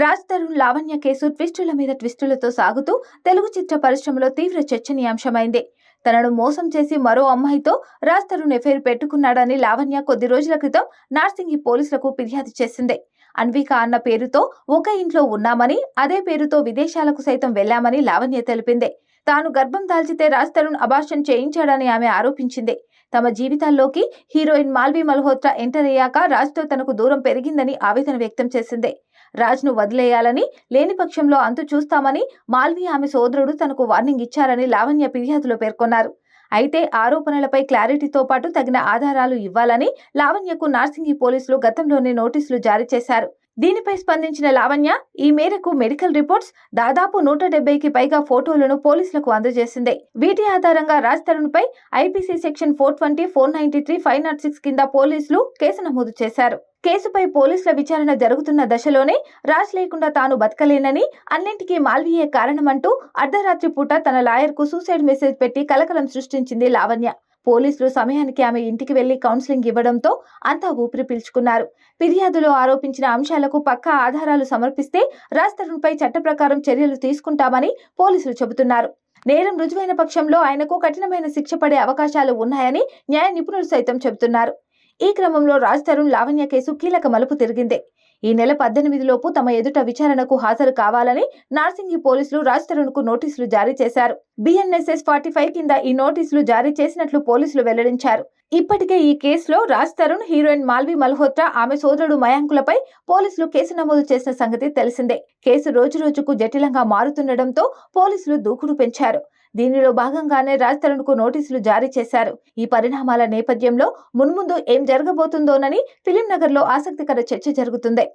Raj Tarun Lavanya case ట్విస్టుల మీద ట్విస్టులతో సాగుతూ తెలుగు చిత్ర పరిశ్రమలో తీవ్ర చర్చనీయాంశమైంది. తనను మోసం చేసి మరో అమ్మాయితో రాజ్ తరుణ్ ఎఫైర్ పెట్టుకున్నాడని లావణ్య కొద్ది రోజుల క్రితం నార్సింగి పోలీసులకు ఫిర్యాదు చేసింది. అన్విక అన్న పేరుతో ఒక ఇంట్లో ఉన్నామని అదే పేరుతో విదేశాలకు సైతం వెళ్ళామని లావణ్య తెలిపింది. తాను గర్భం దాల్చితే రాజ్ తరుణ్ అబార్షన్ చేయించాడని ఆమె ఆరోపించింది. తమ జీవితాల్లోకి హీరోయిన్ మాల్వి మల్హోత్రా ఎంటర్ అయ్యాక రాజ్తో తనకు దూరం పెరిగిందని ఆవేదన వ్యక్తం చేసింది. రాజ్ను వదిలేయాలని లేని పక్షంలో అంతు చూస్తామని మాల్వి ఆమె సోదరుడు తనకు వార్నింగ్ ఇచ్చారని లావణ్య ఫిర్యాదులో పేర్కొన్నారు. అయితే ఆరోపణలపై క్లారిటీతో పాటు తగిన ఆధారాలు ఇవ్వాలని లావణ్యకు నార్సింగి పోలీసులు గతంలోనే నోటీసులు జారీ చేశారు. దీనిపై స్పందించిన లావణ్య ఈ మేరకు మెడికల్ రిపోర్ట్స్ దాదాపు నూట డెబ్బైకి పైగా ఫోటోలను పోలీసులకు అందజేసింది. వీటి ఆధారంగా రాజ్ తరుణ్ పై IPC section four twenty four ninety three five naught six కింద పోలీసులు కేసు నమోదు చేశారు. కేసుపై పోలీసుల విచారణ జరుగుతున్న దశలోనే రాజ్ లేకుండా తాను బతకలేనని అన్నింటికీ మాల్వీయే కారణమంటూ అర్ధరాత్రి పూట తన లాయర్కు సూసైడ్ మెసేజ్ పెట్టి కలకలం సృష్టించింది లావణ్య. పోలీసులు సమయానికి ఆమె ఇంటికి వెళ్ళి కౌన్సిలింగ్ ఇవ్వడంతో అంతా ఊపిరి పీల్చుకున్నారు. ఫిర్యాదులో ఆరోపించిన అంశాలకు పక్కా ఆధారాలు సమర్పిస్తే రాజ్ తరుణ్పై చట్ట ప్రకారం చర్యలు తీసుకుంటామని పోలీసులు చెబుతున్నారు. నేరం రుజువైన పక్షంలో ఆయనకు కఠినమైన శిక్ష పడే అవకాశాలు ఉన్నాయని న్యాయ నిపుణులు సైతం చెబుతున్నారు. ఈ క్రమంలో రాజ్ తరుణ్ లావణ్య కేసు కీలక మలుపు తిరిగింది. ఈ నెల పద్దెనిమిదిలోపు తమ ఎదుట విచారణకు హాజరు కావాలని నార్సింగి పోలీసులు రాజ్ తరుణ్కు నోటీసులు జారీ చేశారు. బిఎన్ఎస్ఎస్ ఫార్టీ ఫైవ్ కింద ఈ నోటీసులు జారీ చేసినట్లు పోలీసులు వెల్లడించారు. ఇప్పటికే ఈ కేసులో రాజ్ తరుణ్ హీరోయిన్ మాల్వి మల్హోత్రా ఆమె సోదరుడు మయాంకులపై పోలీసులు కేసు నమోదు చేసిన సంగతి తెలిసిందే. కేసు రోజు రోజుకు జటిలంగా మారుతుండటంతో పోలీసులు దూకుడు పెంచారు. దీనిలో భాగంగానే రాజ్ తరుణ్కు నోటీసులు జారీ చేశారు. ఈ పరిణామాల నేపథ్యంలో మున్ముందు ఏం జరగబోతుందోనని ఫిలిం నగర్లో ఆసక్తికర చర్చ జరుగుతుంది.